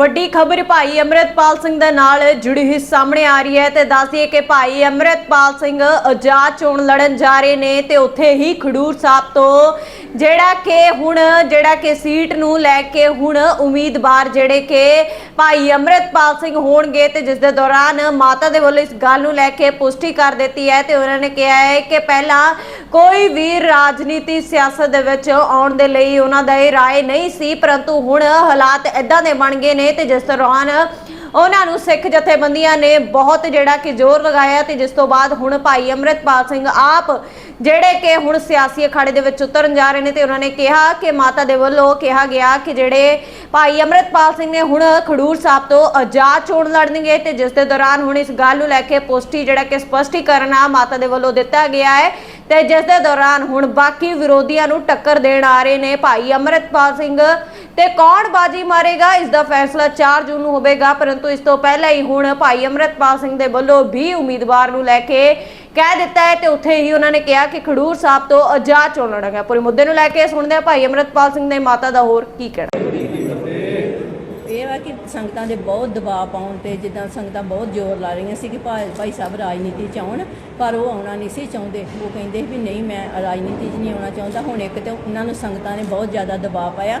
ਵੱਡੀ ਖਬਰ ਭਾਈ ਅਮਰਿਤਪਾਲ ਸਿੰਘ ਦੇ ਨਾਲ ਜੁੜੀ ਹੋਈ ਸਾਹਮਣੇ ਆ ਰਹੀ ਹੈ ਤੇ ਦੱਸਦੀਏ ਕਿ ਭਾਈ ਅਮਰਿਤਪਾਲ ਸਿੰਘ ਆਜ਼ਾਦ ਚੋਣ ਲੜਨ ਜਾ ਰਹੇ ਨੇ ਤੇ ਉੱਥੇ ਹੀ ਖਡੂਰ ਸਾਹਿਬ ਤੋਂ ਜਿਹੜਾ ਕਿ ਹੁਣ, ਜਿਹੜਾ ਕਿ ਸੀਟ ਨੂੰ ਲੈ ਕੇ ਹੁਣ ਉਮੀਦਵਾਰ ਜਿਹੜੇ ਕਿ ਭਾਈ ਅਮਰਿਤਪਾਲ ਸਿੰਘ ਹੋਣਗੇ ਤੇ ਜਿਸ ਦੇ ਦੌਰਾਨ ਮਾਤਾ ਦੇ ਵੱਲੋਂ ਇਸ ਗੱਲ ਨੂੰ ਲੈ ਕੇ ਪੁਸ਼ਟੀ ਕਰ ਦਿੱਤੀ ਹੈ ਤੇ ਉਹਨਾਂ ਨੇ ਕਿਹਾ ਹੈ ਕਿ ਪਹਿਲਾਂ ਕੋਈ ਵੀ ਰਾਜਨੀਤੀ ਸਿਆਸਤ ਦੇ ਵਿੱਚ ਆਉਣ ਦੇ ਲਈ ਉਹਨਾਂ ਦਾ ਇਹ ਰਾਏ ਨਹੀਂ ਸੀ, ਪਰੰਤੂ ਹੁਣ ਹਾਲਾਤ ਇਦਾਂ ਦੇ ਬਣ ਗਏ ਨੇ ਤੇ ਜਿਸ ਦੌਰਾਨ ਉਹਨਾਂ ਨੂੰ ਸਿੱਖ ਜਥੇਬੰਦੀਆਂ ਨੇ ਬਹੁਤ ਜਿਹੜਾ ਕਿ ਜ਼ੋਰ ਲਗਾਇਆ ਤੇ ਜਿਸ ਤੋਂ ਬਾਅਦ ਹੁਣ ਭਾਈ ਅਮਰਿਤਪਾਲ ਸਿੰਘ ਆਪ ਜਿਹੜੇ ਕਿ ਹੁਣ ਸਿਆਸੀ ਅਖਾੜੇ ਦੇ ਵਿੱਚ ਉਤਰਨ ਜਾ ਰਹੇ ਨੇ ਤੇ ਉਹਨਾਂ ਨੇ ਕਿਹਾ ਕਿ ਮਾਤਾ ਦੇ ਵੱਲੋਂ ਕਿਹਾ ਗਿਆ ਕਿ ਜਿਹੜੇ ਭਾਈ ਅਮਰਿਤਪਾਲ ਸਿੰਘ ਨੇ ਹੁਣ ਖਡੂਰ ਸਾਹਿਬ ਤੋਂ ਆਜ਼ਾਦ ਚੋਣ ਲੜਨਗੇ ਤੇ ਜਿਸ ਦੇ ਦੌਰਾਨ ਹੁਣ ਇਸ ਗੱਲ ਨੂੰ ਲੈ ਕੇ ਪੁਸ਼ਟੀ ਜਿਹੜਾ ਕਿ ਸਪਸ਼ਟੀਕਰਨ ਆ ਮਾਤਾ ਦੇ ਵੱਲੋਂ ਦਿੱਤਾ ਗਿਆ ਹੈ ਤੇ ਜਿਸ ਦੇ ਦੌਰਾਨ ਹੁਣ ਬਾਕੀ ਵਿਰੋਧੀਆਂ ਨੂੰ ਟੱਕਰ ਦੇਣ ਆ ਰਹੇ ਨੇ ਭਾਈ ਅਮਰਿਤਪਾਲ ਸਿੰਘ ਤੇ ਕੌਣ ਬਾਜੀ ਮਾਰੇਗਾ? ਇਸ ਦਾ ਫੈਸਲਾ 4 ਜੂਨ ਨੂੰ ਹੋਵੇਗਾ, ਪਰੰਤੂ ਇਸ ਤੋਂ ਪਹਿਲਾਂ ਹੀ ਹੁਣ ਭਾਈ ਅਮਰਿਤਪਾਲ ਸਿੰਘ ਦੇ ਵੱਲੋਂ ਵੀ ਉਮੀਦਵਾਰ ਨੂੰ ਲੈ ਕੇ ਕਹਿ ਦਿੱਤਾ ਹੈ ਤੇ ਉੱਥੇ ਹੀ ਉਹਨਾਂ ਨੇ ਕਿਹਾ ਕਿ ਖਡੂਰ ਸਾਹਿਬ ਤੋਂ ਆਜ਼ਾਦ ਚੋਣ ਲੜਾਂਗੇ ਪੂਰੇ ਮੁੱਦੇ ਨੂੰ ਲੈ ਕੇ ਸੁਣਦੇ ਹਾਂ ਭਾਈ ਅਮਰਿਤਪਾਲ ਸਿੰਘ ਦੇ ਮਾਤਾ ਦਾ ਹੋਰ ਕੀ ਕਹਿਣਾ। ਇਹ ਵਾ ਕਿ ਸੰਗਤਾਂ ਦੇ ਬਹੁਤ ਦਬਾਅ ਪਾਉਣ ਤੇ ਜਿੱਦਾਂ ਸੰਗਤਾਂ ਬਹੁਤ ਜ਼ੋਰ ਲਾ ਰਹੀਆਂ ਸੀ ਕਿ ਭਾਈ ਭਾਈ ਸਾਹਿਬ ਰਾਜਨੀਤੀ ਚ ਆਉਣ, ਪਰ ਉਹ ਆਉਣਾ ਨਹੀਂ ਸੀ ਚਾਹੁੰਦੇ। ਉਹ ਕਹਿੰਦੇ ਵੀ ਨਹੀਂ, ਮੈਂ ਰਾਜਨੀਤੀ 'ਚ ਨਹੀਂ ਆਉਣਾ ਚਾਹੁੰਦਾ। ਹੁਣ ਇੱਕ ਤੇ ਉਹਨਾਂ ਨੂੰ ਸੰਗਤਾਂ ਨੇ ਬਹੁਤ ਜ਼ਿਆਦਾ ਦਬਾਅ ਪਾਇਆ।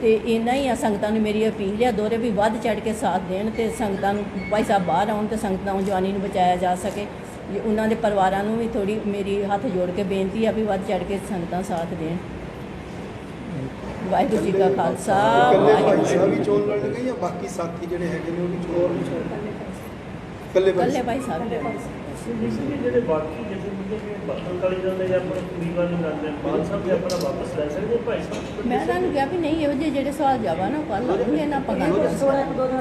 ਤੇ ਇੰਨਾ ਹੀ ਆ ਸੰਗਤਾਂ ਨੂੰ ਮੇਰੀ ਅਪੀਲ ਆ ਦੋਰੇ ਵੀ ਵੱਧ ਚੜ ਕੇ ਸਾਥ ਦੇਣ ਤੇ ਸੰਗਤਾਂ ਨੂੰ ਭਾਈ ਸਾਹਿਬ ਬਾਹਰ ਆਉਣ ਤੇ ਸੰਗਤਾਂ ਨੌਜਵਾਨੀ ਨੂੰ ਬਚਾਇਆ ਜਾ ਸਕੇ। ਜੇ ਉਹਨਾਂ ਦੇ ਪਰਿਵਾਰਾਂ ਨੂੰ ਵੀ ਥੋੜੀ ਮੇਰੀ ਹੱਥ ਜੋੜ ਕੇ ਬੇਨਤੀ ਆ ਵੀ ਵੱਧ ਚੜ ਕੇ ਸੰਗਤਾਂ ਸਾਥ ਦੇਣ। ਵਾਹਿਗੁਰੂ ਜੀ ਕਾ ਖਾਲਸਾ ਵਾਹਿਗੁਰੂ ਸਾਹਿਬ ਹੀ ਚੋਣ ਲੜਨਗੇ ਜਾਂ ਬਾਕੀ ਸਾਥੀ ਜਿਹੜੇ ਹੈਗੇ ਨੇ ਉਹ ਵੀ ਚੋਣ ਕੱਲੇ ਭਾਈ ਸਾਹਿਬ। ਦੇ ਜਿਹੜੇ ਬਾਕੀ ਜਿਹੜੇ ਮੁੱਦੇ ਨੇ ਬਾਤਲ ਕਾਲੀ ਜਾਂਦੇ ਜਾਂ ਆਪਣਾ ਉਮੀਦਵਾਰ ਨਹੀਂ ਕਰਦੇ ਮਾਨ ਸਾਹਿਬ ਜੀ ਆਪਣਾ ਵਾਪਸ ਲੈ ਸਕਦੇ ਭਾਈ ਸਾਹਿਬ? ਮੈਂ ਤੁਹਾਨੂੰ ਕਿਹਾ ਵੀ ਨਹੀਂ ਇਹੋ ਜਿਹੇ ਜਿਹੜੇ ਸਵਾਲ ਜਵਾਬ ਨਾ ਕੱਲ ਲਾਉਂਗੇ ਨਾ ਆਪਾਂ ਗੱਲ ਕਰ।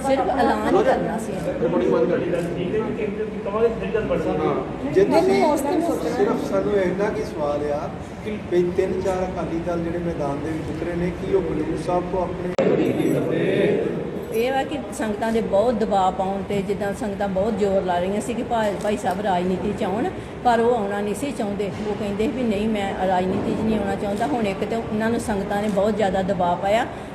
ਸਿਰਫ ਐਲਾਨ ਹੀ ਕਰਨਾ ਸੀ। ਤੁਹਾਡੀ ਗੱਲ ਠੀਕ ਹੈ ਕਿ ਕਮਾਲ ਦੀ ਫਿਰ ਗੱਲ ਬਣ ਸਕਦੀ ਜੇ ਤੁਸੀਂ ਸਿਰਫ ਸਾਨੂੰ ਇੰਨਾ ਕੀ ਸਵਾਲ ਆ ਕਿ ਵੀ ਤਿੰਨ ਚਾਰ ਅਕਾਲੀ ਦਲ ਜਿਹੜੇ ਮੈਦਾਨ ਦੇ ਵਿੱਚ ਉਤਰੇ ਨੇ ਕੀ ਉਹ ਬਲੂਰ ਸਾਹਿਬ ਤੋਂ ਆਪਣੇ ਇਹ ਵਾ ਕਿ ਸੰਗਤਾਂ ਦੇ ਬਹੁਤ ਦਬਾਅ ਪਾਉਣ ਤੇ ਜਿੱਦਾਂ ਸੰਗਤਾਂ ਬਹੁਤ ਜ਼ੋਰ ਲਾ ਰਹੀਆਂ ਸੀ ਕਿ ਭਾਈ ਭਾਈ ਸਾਹਿਬ ਰਾਜਨੀਤੀ ਚ ਆਉਣ, ਪਰ ਉਹ ਆਉਣਾ ਨਹੀਂ ਸੀ ਚਾਹੁੰਦੇ। ਉਹ ਕਹਿੰਦੇ ਵੀ ਨਹੀਂ, ਮੈਂ ਰਾਜਨੀਤੀ 'ਚ ਨਹੀਂ ਆਉਣਾ ਚਾਹੁੰਦਾ। ਹੁਣ ਇੱਕ ਤੇ ਉਹਨਾਂ ਨੂੰ ਸੰਗਤਾਂ ਨੇ ਬਹੁਤ ਜ਼ਿਆਦਾ ਦਬਾਅ ਪਾਇਆ।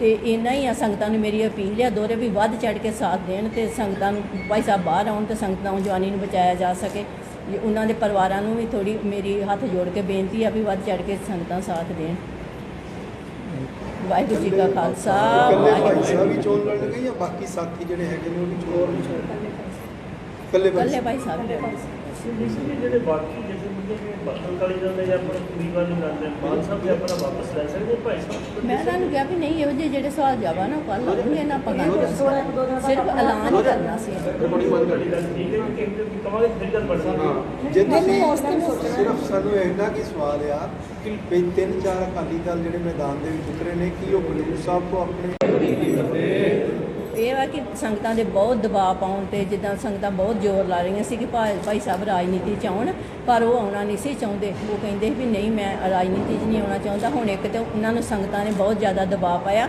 ਤੇ ਇੰਨਾ ਹੀ ਆ ਸੰਗਤਾਂ ਨੂੰ ਮੇਰੀ ਅਪੀਲ ਆ ਦੋਰੇ ਵੀ ਵੱਧ ਚੜ ਕੇ ਸਾਥ ਦੇਣ ਤੇ ਸੰਗਤਾਂ ਨੂੰ ਭਾਈ ਸਾਹਿਬ ਬਾਹਰ ਆਉਣ ਤੇ ਸੰਗਤਾਂ ਨੌਜਵਾਨੀ ਨੂੰ ਬਚਾਇਆ ਜਾ ਸਕੇ। ਜੇ ਉਹਨਾਂ ਦੇ ਪਰਿਵਾਰਾਂ ਨੂੰ ਵੀ ਥੋੜੀ ਮੇਰੀ ਹੱਥ ਜੋੜ ਕੇ ਬੇਨਤੀ ਆ ਵੀ ਵੱਧ ਚੜ ਕੇ ਸੰਗਤਾਂ ਸਾਥ ਦੇਣ। ਵਾਹਿਗੁਰੂ ਜੀ ਕਾ ਖਾਲਸਾ ਵਾਹਿਗੁਰੂ ਸਾਹਿਬ ਹੀ ਚੋਣ ਲੜਨਗੇ ਜਾਂ ਬਾਕੀ ਸਾਥੀ ਜਿਹੜੇ ਹੈਗੇ ਨੇ ਉਹ ਵੀ ਚੋਣ ਕੱਲੇ ਭਾਈ ਸਾਹਿਬ। ਦੇ ਜਿਹੜੇ ਬਾਕੀ ਜਿਹੜੇ ਮੁੱਦੇ ਨੇ ਬਾਤਲ ਕਾਲੀ ਜਾਂਦੇ ਜਾਂ ਆਪਣਾ ਉਮੀਦਵਾਰ ਨਹੀਂ ਕਰਦੇ ਮਾਨ ਸਾਹਿਬ ਜੀ ਆਪਣਾ ਵਾਪਸ ਲੈ ਸਕਦੇ ਭਾਈ ਸਾਹਿਬ? ਮੈਂ ਤੁਹਾਨੂੰ ਕਿਹਾ ਵੀ ਨਹੀਂ ਇਹੋ ਜਿਹੇ ਜਿਹੜੇ ਸਵਾਲ ਜਵਾਬ ਨਾ ਕੱਲ ਲਾਉਂਗੇ ਨਾ ਸਕਦੇ। ਸਿਰਫ ਐਲਾਨ ਕਰਨਾ ਸੀ। ਬੜੀ ਮੰਨ ਤੁਹਾਡੀ ਗੱਲ ਠੀਕ ਹੈ ਕਿ ਕਿ ਕਮਾਲ ਦੀ ਫਿਰ ਗੱਲ ਬਣ ਸਕਦੀ ਹੈ। ਹਾਂ ਜੇ ਤੁਸੀਂ ਸਿਰਫ ਸਾਨੂੰ ਇੰਨਾ ਕੀ ਸਵਾਲ ਆ ਕਿ ਵੀ ਤਿੰਨ ਚਾਰ ਅਕਾਲੀ ਦਲ ਜਿਹੜੇ ਮੈਦਾਨ ਦੇ ਵਿੱਚ ਉਤਰੇ ਨੇ ਕੀ ਉਹ ਬਲੂਰ ਸਾਹਿਬ ਤੋਂ ਆਪਣੇ ਇਹ ਵਾ ਕਿ ਸੰਗਤਾਂ ਦੇ ਬਹੁਤ ਦਬਾਅ ਪਾਉਣ ਤੇ ਜਿੱਦਾਂ ਸੰਗਤਾਂ ਬਹੁਤ ਜ਼ੋਰ ਲਾ ਰਹੀਆਂ ਸੀ ਕਿ ਭਾਈ ਭਾਈ ਸਾਹਿਬ ਰਾਜਨੀਤੀ ਚ ਆਉਣ, ਪਰ ਉਹ ਆਉਣਾ ਨਹੀਂ ਸੀ ਚਾਹੁੰਦੇ। ਉਹ ਕਹਿੰਦੇ ਵੀ ਨਹੀਂ, ਮੈਂ ਰਾਜਨੀਤੀ 'ਚ ਨਹੀਂ ਆਉਣਾ ਚਾਹੁੰਦਾ। ਹੁਣ ਇੱਕ ਤੇ ਉਹਨਾਂ ਨੂੰ ਸੰਗਤਾਂ ਨੇ ਬਹੁਤ ਜ਼ਿਆਦਾ ਦਬਾਅ ਪਾਇਆ।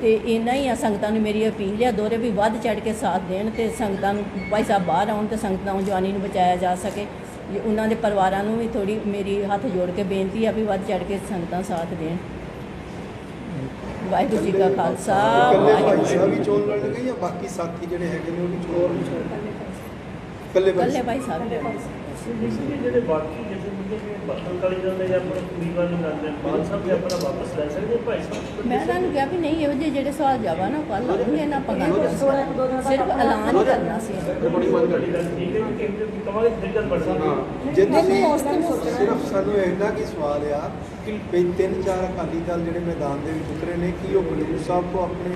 ਤੇ ਇੰਨਾ ਹੀ ਆ ਸੰਗਤਾਂ ਨੂੰ ਮੇਰੀ ਅਪੀਲ ਆ ਦੋਰੇ ਵੀ ਵੱਧ ਚੜ ਕੇ ਸਾਥ ਦੇਣ ਤੇ ਸੰਗਤਾਂ ਨੂੰ ਭਾਈ ਸਾਹਿਬ ਬਾਹਰ ਆਉਣ ਤੇ ਸੰਗਤਾਂ ਨੂੰ ਜਵਾਨੀ ਨੂੰ ਬਚਾਇਆ ਜਾ ਸਕੇ। ਜੇ ਉਹਨਾਂ ਦੇ ਪਰਿਵਾਰਾਂ ਨੂੰ ਵੀ ਥੋੜੀ ਮੇਰੀ ਹੱਥ ਜੋੜ ਕੇ ਬੇਨਤੀ ਆ ਵੀ ਵੱਧ ਚੜ ਕੇ ਸੰਗਤਾਂ ਸਾਥ ਦੇਣ। ਵਾਹਿਗੁਰੂ ਜੀ ਕਾ ਖਾਲਸਾ ਵਾਹਿਗੁਰੂ ਸਾਹਿਬ ਹੀ ਚੋਣ ਲੜਨਗੇ ਜਾਂ ਬਾਕੀ ਸਾਥੀ ਜਿਹੜੇ ਹੈਗੇ ਨੇ ਉਹ ਵੀ ਚੋਣ ਇਕੱਲੇ ਭਾਈ ਕੱਲੇ ਭਾਈ ਸਾਹਿਬ। ਦੇ ਬੇਸਿਕਲੀ ਜਿਹੜੇ ਬਾਕੀ ਮੈਂ ਤੁਹਾਨੂੰ ਕਿਹਾ ਵੀ ਨਹੀਂ ਇਹੋ ਜਿਹੇ ਜਿਹੜੇ ਸਵਾਲ ਜਾਵਾ ਨਾ ਕੱਲ ਆਉਣਗੇ ਨਾ ਆਪਾਂ ਗੱਲ। ਸਿਰਫ ਐਲਾਨ ਹੀ ਕਰਨਾ ਸੀ। ਬੜੀ ਮੰਗ ਤੁਹਾਡੀ ਗੱਲ ਠੀਕ ਹੈ ਕਿ ਕਿ ਕਮਾਲ ਦੀ ਗੱਲ ਬਣ ਸਕਦੀ ਹੈ ਜੇ ਤੁਸੀਂ ਸਿਰਫ ਸਾਨੂੰ ਇੰਨਾ ਕੀ ਸਵਾਲ ਆ ਕਿ ਤਿੰਨ ਚਾਰ ਅਕਾਲੀ ਦਲ ਜਿਹੜੇ ਮੈਦਾਨ ਦੇ ਵਿੱਚ ਉਤਰੇ ਨੇ ਕੀ ਉਹ ਖਡੂਰ ਸਾਹਿਬ ਤੋਂ ਆਪਣੇ